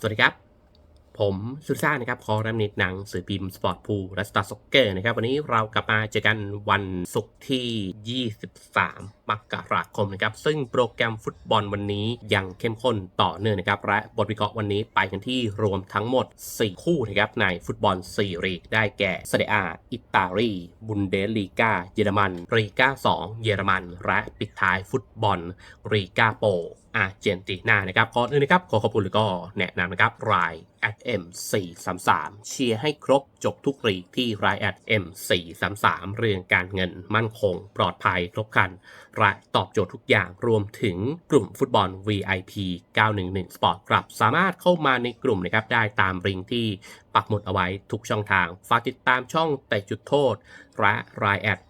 สวัสดีครับ ผมสุดซ่านะครับคอรัมนิดหนังสื่อพิมพ์สปอร์ตพูและสตาร์ซ็อกเกอร์นะครับ วันนี้เรากลับมาเจอกันวันศุกร์ที่ 23 มกราคมนะครับ ซึ่งโปรแกรมฟุตบอลวันนี้ยังเข้มข้นต่อเนื่องนะครับ และบทวิเคราะห์วันนี้ไปกันที่รวมทั้งหมด 4 คู่นะครับ ในฟุตบอล4ลีกได้แก่เซเรียอิตาลี บุนเดสลีกาเยอรมันลีกา2 เยอรมัน และปิดท้ายฟุตบอลลีกาโป อาร์เจนตินานะครับก่อนอื่นนะครับขอขอบคุณแล้วก็แนะนำนะครับราย at m 4 3 3เชียร์ให้ครบจบทุกรีที่ราย at m 4 3 3เรื่องการเงินมั่นคง ปลอดภัยครบคันและตอบโจทย์ทุกอย่างรวมถึงกลุ่มฟุตบอล VIP 911 Sport ครับสามารถเข้ามาในกลุ่มนะครับได้ตามลิงที่ปักหมุดเอาไว้ทุกช่องทาง ฝากติดตามช่องแต่จุดโทษและราย at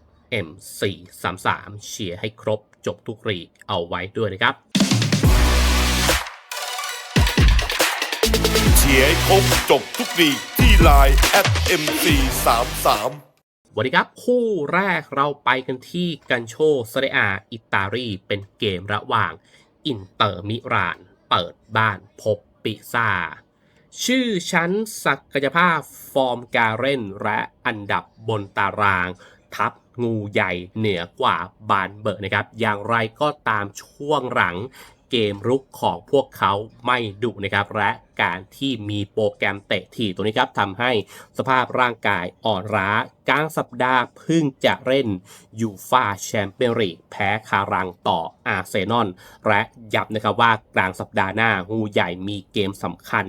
m 4 3 3 เชียร์ให้ครบจบทุกรีเอาไว้ด้วยนะครับ ชียร์ให้ครบจบทุกดีกที่ไลน์ at mc 3 3สวัสดีครับ คู่แรกเราไปกันที่กันโชเซเรียอาอิตาลีเป็นเกมระหว่าง อินเตอร์มิราน เปิดบ้านพบปิซาชื่อชั้นศักยภาพฟอร์มการเล่นและอันดับบนตาราง ทับงูใหญ่เหนือกว่าบานเบิร์นะครับ อย่างไรก็ตามช่วงหลัง เกมรุกของพวกเขาไม่ดุนะครับและการที่มีโปรแกรมเตะทีตัวนี้ครับทำให้สภาพร่างกายอ่อนล้ากลางสัปดาห์เพิ่งจะเล่นยูฟาแชมเปี้ยนลีกแพ้คารังต่ออาร์เซนอลและย้ำนะครับว่ากลางสัปดาห์หน้างูใหญ่มีเกมสำคัญ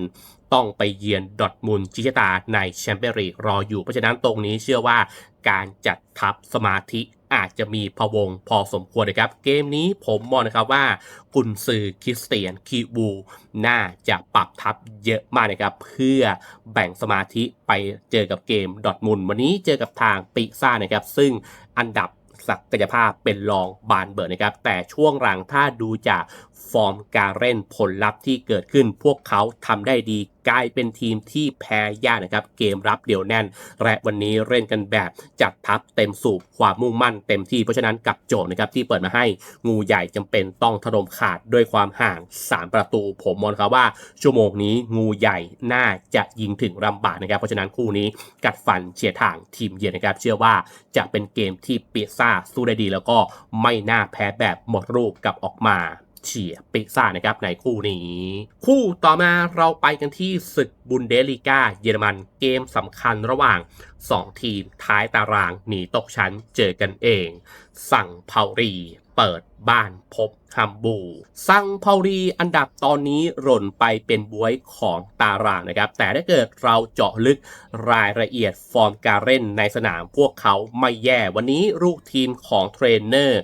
ต้องไปเยือนดอทมุนจิชตาในแชมเปี้ยนลีกรออยู่ เพราะฉะนั้นตรงนี้เชื่อว่าการจัดทัพสมาธิ อาจจะมีพวงพอสมควรนะครับ เกมนี้ผมมองนะครับว่ากุนซือคริสเตียนคีบูน่าจะปรับทัพเยอะมากนะครับ เพื่อแบ่งสมาธิไปเจอกับเกมดอทมุนวันนี้เจอกับทางปิซ่านะครับ ซึ่งอันดับศักยภาพเป็นรองบานเบิร์นะครับ แต่ช่วงหลังถ้าดูจากฟอร์มการเล่นผลลัพธ์ที่เกิดขึ้น พวกเขาทำได้ดี กลายเป็นทีมที่แพ้ยากนะครับ เกมรับเดี่ยวแน่น และวันนี้เล่นกันแบบจัดทัพเต็มสูบความมุ่งมั่นเต็มที่เพราะฉะนั้นกับโจทย์นะครับที่เปิดมาให้งูใหญ่จำเป็นต้องถล่มขาดด้วยความห่าง 3 ประตู ผมมองครับว่า ชั่วโมงนี้งูใหญ่น่าจะยิงถึงลำบากนะครับ เพราะฉะนั้นคู่นี้กัดฟันเฉียดทางทีมเยือนนะครับ เชื่อว่าจะเป็นเกมที่เปียซ่าสู้ได้ดี แล้วก็ไม่น่าแพ้แบบหมดรูปกลับออกมา เฉียร์ปิซ่านะครับในคู่นี้ คู่ต่อมาเราไปกันที่ศึกบุนเดลีกาเยอรมันเกมสำคัญระหว่าง 2 ทีมท้ายตารางหนีตกชั้นเจอกันเอง สั่งเผารีเปิดบ้านพบฮัมบูร์สั่งเผารีอันดับตอนนี้หล่นไปเป็นบวยของตารางนะครับ แต่ถ้าเกิดเราเจาะลึกรายละเอียดฟอร์มการเล่นในสนามพวกเขาไม่แย่วันนี้ลูกทีมของเทรนเนอร์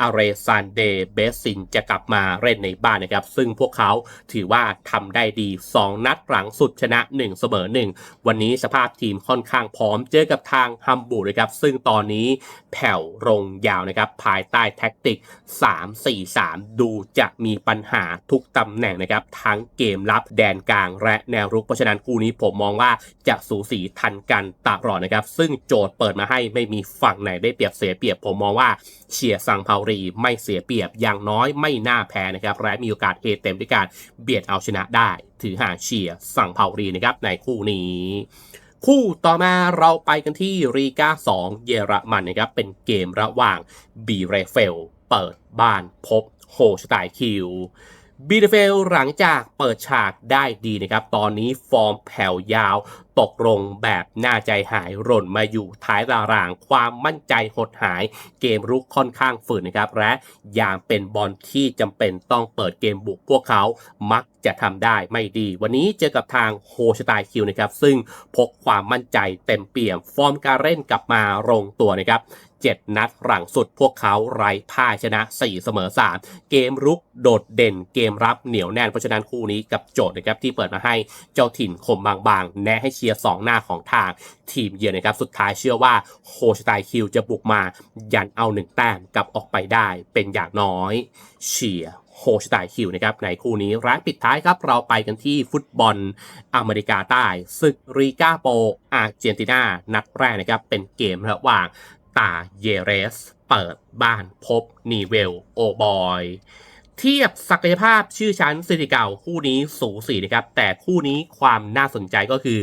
อาเรซานเดเบสซินจะกลับมาเล่นในบ้านนะครับ ซึ่งพวกเขาถือว่าทำได้ดี 2 นัดหลังสุดชนะ 1 เสมอ 1 วันนี้สภาพทีมค่อนข้างพร้อมเจอกับทางฮัมบูร์นะครับ ซึ่งตอนนี้แผ่วลงยาวนะครับ ภายใต้แท็กติก 3-4-3 ดูจะมีปัญหาทุกตำแหน่งนะครับ ทั้งเกมรับแดนกลางและแนวรุก เพราะฉะนั้นคู่นี้ผมมองว่าจะสูสีทันกันตลอดนะครับ ซึ่งโจทย์เปิดมาให้ไม่มีฝั่งไหนได้เปรียบเสียเปรียบผมมองว่าเชียร์ซังเผารี ไม่เสียเปรียบอย่างน้อยไม่น่าแพ้นะครับและมีโอกาสเอเต็มด้วยการเบียดเอาชนะได้ ถือหาเชียร์สั่งเผารีนะครับในคู่นี้ คู่ต่อมาเราไปกันที่รีกา2 เยอรมันนะครับเป็นเกมระหว่างบีเรเฟล เปิดบ้านพบโฮชไตาคิว บีเรเฟลหลังจากเปิดฉากได้ดีนะครับ ตอนนี้ฟอร์มแผ่วยาวตกลงแบบน่าใจหายหล่นมาอยู่ท้ายตาราง ความมั่นใจหดหาย เกมรุกค่อนข้างฝืนนะครับ และอย่างเป็นบอลที่จำเป็นต้องเปิดเกมบุกพวกเขามักจะทำได้ไม่ดี วันนี้เจอกับทางโฮชไตคิวนะครับ ซึ่งพกความมั่นใจเต็มเปี่ยม ฟอร์มการเล่นกลับมาลงตัวนะครับ 7 นัดหลังสุดพวกเขาไร้พ่ายชนะ 4 เสมอ 3 เกมรุกโดดเด่นเกมรับเหนียวแน่นเพราะฉะนั้นคู่นี้กับโจทย์นะครับที่เปิดมาให้เจ้าถิ่นคมบางๆ แนะให้เชียร์ 2 หน้าของทางทีมเยือนนะครับสุดท้ายเชื่อว่าโคชไตคิวจะบุกมายันเอาหนึ่งแต้มกลับออกไปได้เป็นอย่างน้อยเชียร์โฮชไตคิวนะครับในคู่นี้ร้านปิดท้ายครับ เราไปกันที่ฟุตบอลอเมริกาใต้ศึกรีกาโปอาร์เจนตินา นัดแรกนะครับ เป็นเกมระหว่าง ตาเยเรส เปิดบ้านพบนีเวลโอบอย เทียบศักยภาพชื่อชั้นสิติเก่าคู่นี้สูสีนะครับ แต่คู่นี้ความน่าสนใจก็คือ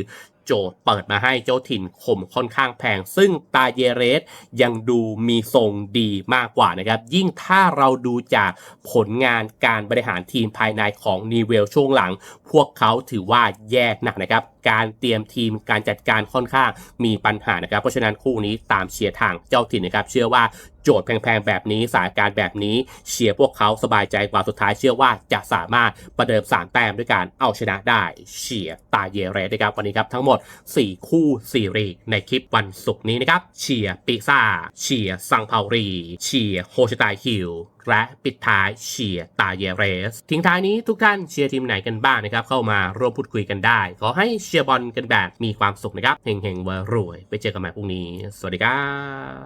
จทย์เปิดมาให้เจ้าถิ่นข่มค่อนข้างแพง ซึ่งตาเยเรสยังดูมีทรงดีมากกว่านะครับ ยิ่งถ้าเราดูจากผลงานการบริหารทีมภายในของนีเวลช่วงหลัง พวกเขาถือว่าแย่หนักนะครับ การเตรียมทีมการจัดการค่อนข้างมีปัญหานะครับ เพราะฉะนั้นคู่นี้ตามเชียร์ทางเจ้าถิ่นนะครับ เชื่อว่า โจทย์แพงๆแบบนี้สานการแบบนี้เชียร์พวกเขาสบายใจกว่าสุดท้ายเชื่อว่าจะสามารถประเดิมสามแต้มด้วยการเอาชนะได้เชียร์ตาเยเรสนะครับวันนี้ครับทั้งหมด 4 คู่ซีรีส์ในคลิปวันศุกร์นี้นะครับเชียร์ปิซ่าเชียร์ซังเปารีเชียร์โฮชตายฮิลและปิดท้ายเชียร์ตาเยเรส ทิ้งท้ายนี้ทุกท่านเชียร์ทีมไหนกันบ้างนะครับ เข้ามาร่วมพูดคุยกันได้ ขอให้เชียร์บอลกันแบบมีความสุขนะครับเฮงๆเวอร์รวย ไปเจอกันใหม่พรุ่งนี้ สวัสดีครั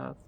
บ